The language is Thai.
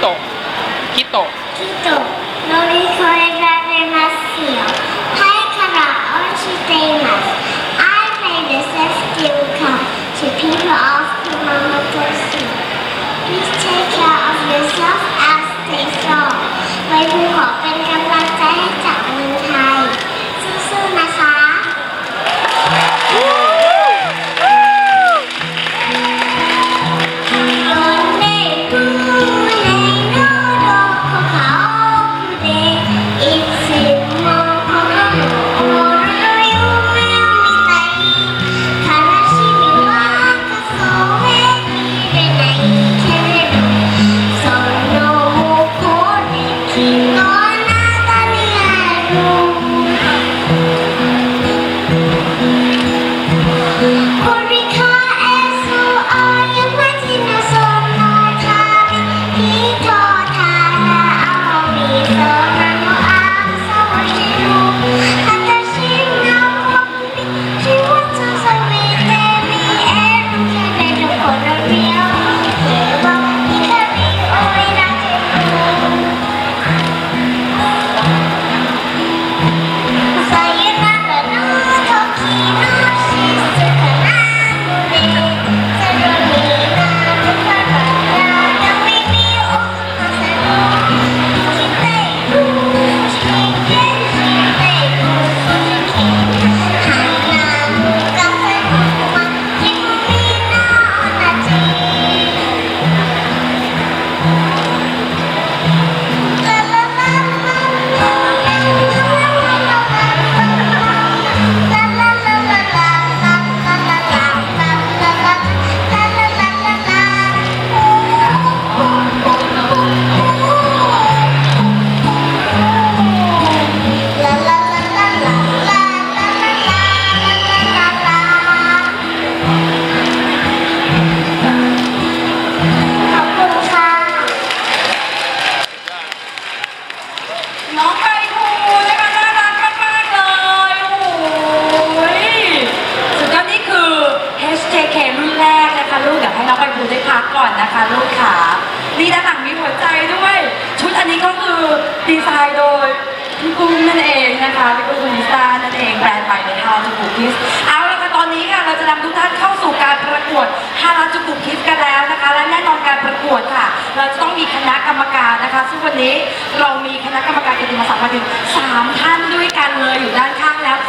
โตะ Tito, no ricordaremasio. Hi, Kara, Archie famous. I play the skill cup to people of Kumamoto Sea. Please take care of yourself Thank you. เดี๋ยวให้น้องไปภูได้พักก่อนนะคะลูกขานี่ด้านหลังมีหัวใจด้วย ชุดอันนี้ก็คือดีไซน์โดยพี่กุ้งนั่นเองนะคะพี่กุ้งคุณลิซ่านั่นเองแบรนด์ใหม่ใน How to Cook Kids เอาละค่ะตอนนี้ค่ะเราจะนำทุกท่านเข้าสู่การประกวด How to Cook Kids กันแล้วนะคะ และแน่นอนการประกวดค่ะ เราจะต้องมีคณะกรรมการนะคะ ซึ่งวันนี้เรา